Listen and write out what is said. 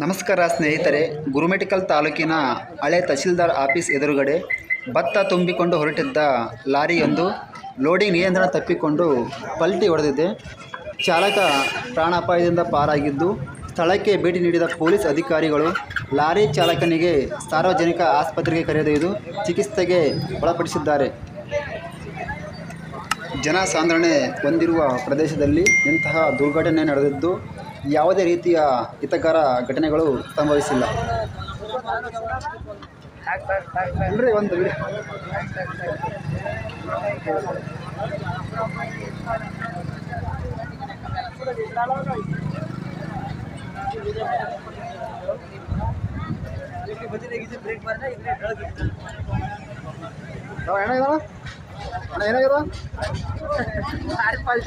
ನಮಸ್ಕಾರ ಸ್ನೇಹಿತರೆ ಗುರುಮೆಟಿಕಲ್ ತಾಲೂಕಿನ ಹಳೆ ತಹಸೀಲ್ದಾರ್ ಆಫೀಸ್ ಎದುರುಗಡೆ ಭತ್ತ ತುಂಬಿಕೊಂಡು ಹೊರಟಿದ್ದ ಲಾರಿಯೊಂದು ಲೋಡಿಂಗ್ ನಿಯಂತ್ರಣ ತಪ್ಪಿಕೊಂಡು ಪಲ್ಟಿ ಹೊಡೆದಿದೆ. ಚಾಲಕ ಪ್ರಾಣಾಪಾಯದಿಂದ ಪಾರಾಗಿದ್ದು ಸ್ಥಳಕ್ಕೆ ಭೇಟಿ ನೀಡಿದ ಪೊಲೀಸ್ ಅಧಿಕಾರಿಗಳು ಲಾರಿ ಚಾಲಕನಿಗೆ ಸಾರ್ವಜನಿಕ ಆಸ್ಪತ್ರೆಗೆ ಕರೆದೊಯ್ದು ಚಿಕಿತ್ಸೆಗೆ ಒಳಪಡಿಸಿದ್ದಾರೆ. ಜನಸಾಂದ್ರಣೆ ಹೊಂದಿರುವ ಪ್ರದೇಶದಲ್ಲಿ ಇಂತಹ ದುರ್ಘಟನೆ ನಡೆದಿದ್ದು ಯಾವುದೇ ರೀತಿಯ ಹಿತಕರ ಘಟನೆಗಳು ಸಂಭವಿಸಿಲ್ಲ. ಇಲ್ರಿ ಒಂದು ಏನಾಗ್ಯದ ಅಣ್ಣ ಏನಾಗ್ಯದ ಲೋಡ್ ಪಲ್ಟ